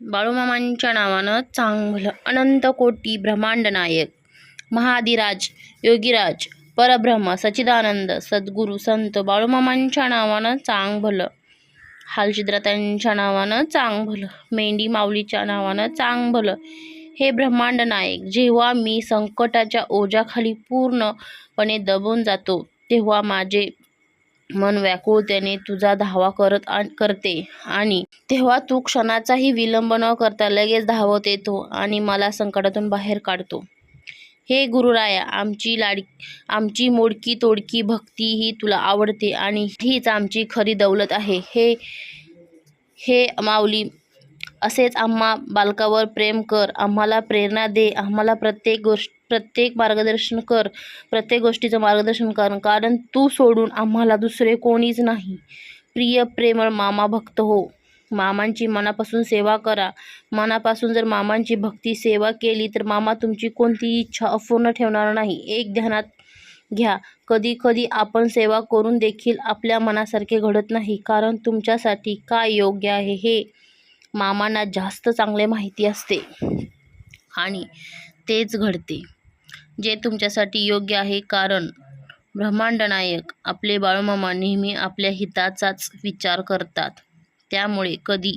बाळूमामांच्या नावानं चांगलं अनंत कोटी ब्रह्मांड नायक महादिराज योगीराज परब्रह्म सचिदानंद सद्गुरू संत बाळूमामांच्या नावानं चांग भलं हालचिद्रातांच्या नावानं चांग भलं मेंढी माऊलीच्या नावानं चांग भलं हे ब्रह्मांड नायक जेव्हा मी संकटाच्या ओझ्याखाली पूर्णपणे दबून जातो तेव्हा माझे मन व्याकुळतेने तुझा धावा करत करते. आणि तेव्हा तू क्षणाचाही विलंब न करता लगेच धावत येतो आणि मला संकटातून बाहेर काढतो. हे गुरुराया आमची लाड आमची मोडकी तोडकी भक्ती ही तुला आवडते आणि हीच आमची खरी दौलत आहे. हे हे माऊली असेच आम्हा बालकावर प्रेम कर. आम्हाला प्रेरणा दे. आम्हाला प्रत्येक गोष्ट प्रत्येक मार्गदर्शन कर प्रत्येक गोष्टीचं मार्गदर्शन कर कारण तू सोडून आम्हाला दुसरे कोणीच नाही. प्रिय प्रेमळ मामा भक्त हो. मामांची मनापासून सेवा करा. मनापासून जर मामांची भक्ती सेवा केली तर मामा तुमची कोणतीही इच्छा अपूर्ण ठेवणार नाही. एक ध्यानात घ्या. कधी कधी आपण सेवा करून देखील आपल्या मनासारखे घडत नाही कारण तुमच्यासाठी काय योग्य आहे हे मामांना जास्त चांगले माहिती असते आणि तेच घडते. जे तुमच्यासाठी योग्य आहे. कारण ब्रह्मांडनायक आपले बाळूमामा नेहमी आपल्या हिताचाच विचार करतात. त्यामुळे कधी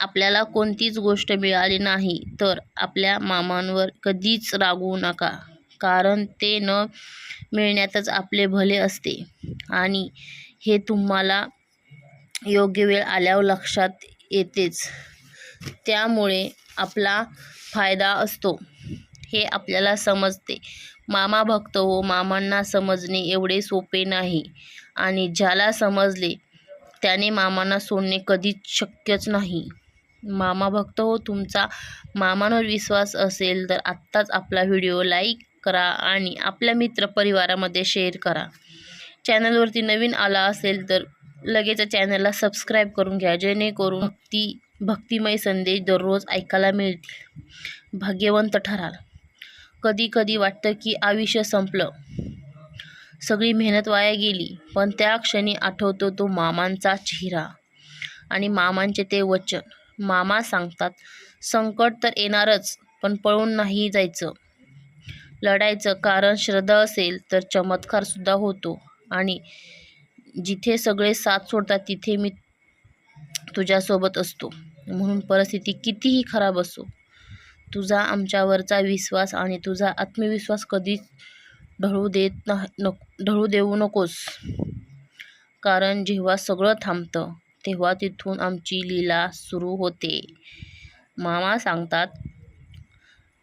आपल्याला कोणतीच गोष्ट मिळाली नाही तर आपल्या मामांवर कधीच रागवू नका. कारण ते न मिळण्यातच आपले भले असते. आणि हे तुम्हाला योग्य वेळ आल्यावर लक्षात येतेच. त्यामुळे आपला फायदा असतो. हे आपल्याला समजते. मामा भक्त हो मामांना समजणे एवढे सोपे नाही. आणि ज्याला समजले त्याने मामांना सोडणे कधीच शक्यच नाही. मामा भक्त हो तुमचा मामांवर विश्वास असेल तर आत्ताच आपला व्हिडिओ लाईक करा आणि आपल्या मित्रपरिवारामध्ये शेअर करा. चॅनलवरती नवीन आला असेल तर लगेच चॅनलला सबस्क्राईब करून घ्या जेणेकरून ती भक्तिमय संदेश दररोज ऐकायला मिळतील. भाग्यवंत ठराल. कधी कधी वाटतं की आयुष्य संपलं. सगळी मेहनत वाया गेली पण त्या क्षणी आठवतो तो मामांचा चेहरा आणि मामांचे ते वचन. मामा सांगतात संकट तर येणारच पण पळून नाही जायचं. लढायचं कारण श्रद्धा असेल तर चमत्कारसुद्धा होतो आणि जिथे सगळे साथ सोडतात तिथे मी तुझ्यासोबत असतो. म्हणून परिस्थिती कितीही खराब असो तुझा आमच्यावरचा विश्वास आणि तुझा आत्मविश्वास कधीच ढळू देत नाही नको ढळू देऊ नकोस. कारण जेव्हा सगळं थांबतं तेव्हा तिथून आमची लीला सुरू होते. मामा सांगतात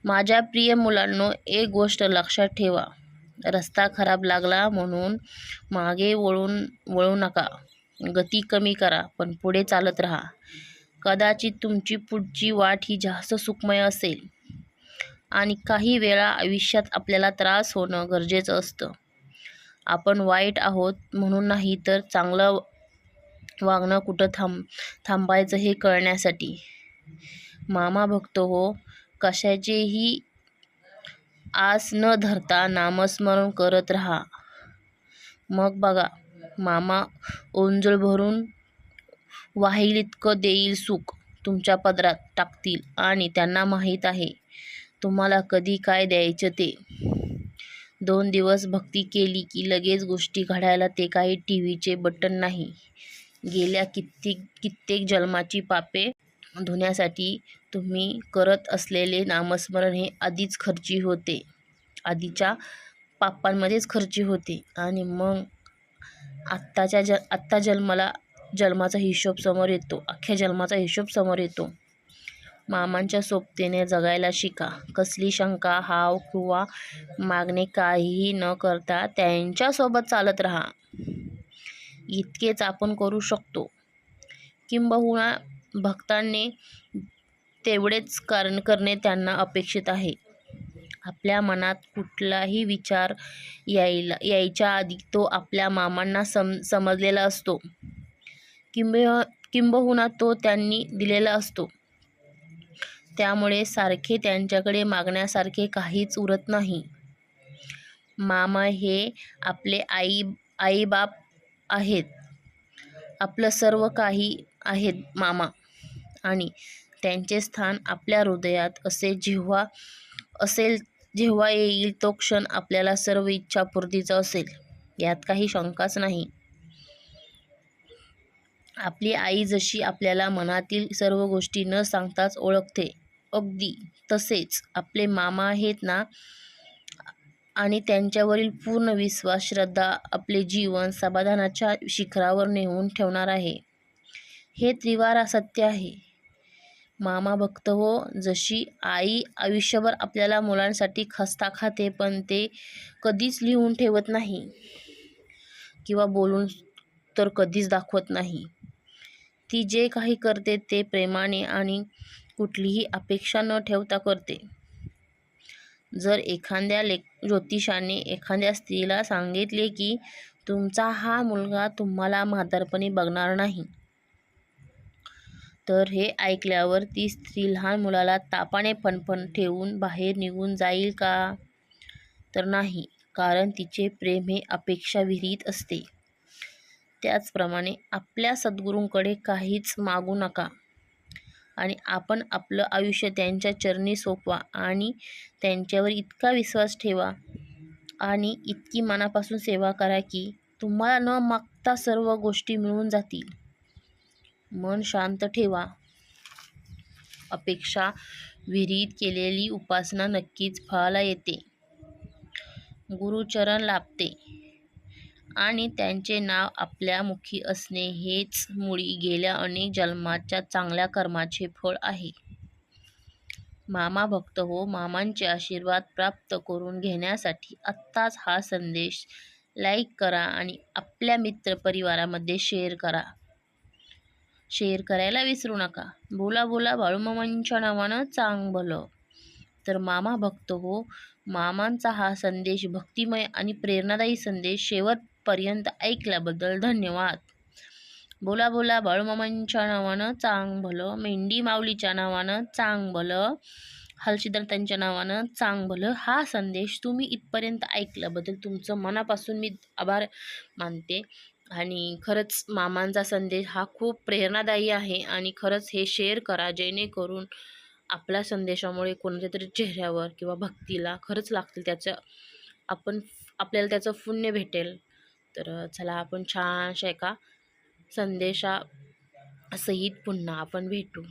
माझ्या प्रिय मुलांनो एक गोष्ट लक्षात ठेवा. रस्ता खराब लागला म्हणून मागे वळून वळू नका. गती कमी करा पण पुढे चालत राहा. कदाचित तुमची पुढची वाट ही जास्त सुखमय असेल. आणि काही वेळा आयुष्यात आपल्याला त्रास होणं गरजेचं असतं. आपण वाईट आहोत म्हणून नाही तर चांगलं वागणं कुठं थांब थांबायचं हे कळण्यासाठी. मामा भक्त हो कशाचेही आस न धरता नामस्मरण करत राहा. मग बघा मामा ओंजळ भरून वाहील इतकं देईल सुख तुमच्या पदरात टाकतील आणि त्यांना माहीत आहे. तुम्हाला कधी काय द्यायचं ते? दोन दिवस भक्ती केली की लगेच गोष्टी घडायला ते काही टी व्हीचे बटन नाही. गेल्या कित्येक कित्येक जन्माची पापे धुण्यासाठी तुम्ही करत असलेले नामस्मरण हे आधीच खर्ची होते. आधीच्या पापांमध्येच खर्ची होते. आणि मग आत्ताच्या ज आत्ता जन्माला जन्माचा हिशोब समोर येतो. अख्ख्या जन्माचा हिशोब समोर येतो. मामांच्या सोबतीने जगायला शिका. कसली शंका हाव किंवा मागणे काहीही न करता त्यांच्यासोबत चालत राहा. इतकेच आपण करू शकतो. किंबहुना भक्तांनी तेवढेच कारण करणे त्यांना अपेक्षित आहे. आपल्या मनात कुठलाही विचार यायला यायच्या आधी तो आपल्या मामांना सम समजलेला असतो. किंब किंबहुना तो त्यांनी दिलेला असतो. त्यामुळे सारखे त्यांच्याकडे मागण्यासारखे काहीच उरत नाही. मामा हे आपले आई आईबाप आहेत. आपलं सर्व काही आहेत मामा. आणि त्यांचे स्थान आपल्या हृदयात असे जेव्हा असेल जेव्हा येईल तो क्षण आपल्याला सर्व इच्छापूर्तीचा असेल. यात काही शंकाच नाही. आपली आई जशी आपल्याला मनातील सर्व गोष्टी न सांगताच ओळखते. अगदी तसेच आपले मामा आहेत ना आणि त्यांच्यावरील पूर्ण विश्वास श्रद्धा आपले जीवन समाधानाच्या शिखरावर नेऊन ठेवणार आहे. हे त्रिवार सत्य आहे. मामा भक्त हो जशी आई आयुष्यभर आपल्याला मुलांसाठी खस्ता खाते पण ते कधीच लिहून ठेवत नाही. किंवा बोलून तर कधीच दाखवत नाही. ती जे काही करते ते प्रेमाने आणि कुठलीही अपेक्षा न ठेवता करते. जर एखाद्या ले ज्योतिषाने एखाद्या स्त्रीला सांगितले की तुमचा हा मुलगा तुम्हाला म्हातारपणी बघणार नाही तर हे ऐकल्यावर ती स्त्री लहान मुलाला तापाने फणफण ठेवून बाहेर निघून जाईल का? तर नाही कारण तिचे प्रेम हे अपेक्षाविरहित असते. त्याचप्रमाणे आपल्या सद्गुरूंकडे काहीच मागू नका. आणि आपण आपलं आयुष्य त्यांच्या चरणी सोपवा आणि त्यांच्यावर इतका विश्वास ठेवा आणि इतकी मनापासून सेवा करा की तुम्हाला न मागता सर्व गोष्टी मिळून जातील. मन शांत ठेवा. अपेक्षा विरहित केलेली उपासना नक्कीच फळाला येते. गुरुचरण लाभते. आणि त्यांचे नाव आपल्या मुखी असणे हेच मुळी गेल्या अनेक जन्माच्या चांगल्या कर्माचे फळ आहे. मामा भक्त हो मामांचे आशीर्वाद प्राप्त करून घेण्यासाठी आत्ताच हा संदेश लाईक करा आणि आपल्या मित्रपरिवारामध्ये शेअर करा. शेअर करायला विसरू नका. बोला बोला बाळूमामांच्या नावानं चांग भलं. तर मामा भक्त हो मामांचा हा संदेश भक्तिमय आणि प्रेरणादायी संदेश शेवट शेवटपर्यंत ऐकल्याबद्दल धन्यवाद. बोला बोला बाळूमामांच्या नावानं चांग भलं मेंढी माऊलीच्या नावानं चांग भलं हलशीधर त्यांच्या नावानं चांग भलं हा संदेश तुम्ही इथपर्यंत ऐकल्याबद्दल तुमचं मनापासून मी आभार मानते. आणि खरंच मामांचा संदेश हा खूप प्रेरणादायी आहे आणि खरंच हे शेअर करा जेणेकरून आपल्या संदेशामुळे कोणाच्या तरी चेहऱ्यावर किंवा भक्तीला खरंच लागतील त्याचं आपण आपल्याला त्याचं पुण्य भेटेल. तर चला आपण छानशा एका संदेशा सहित पुन्हा आपण भेटू.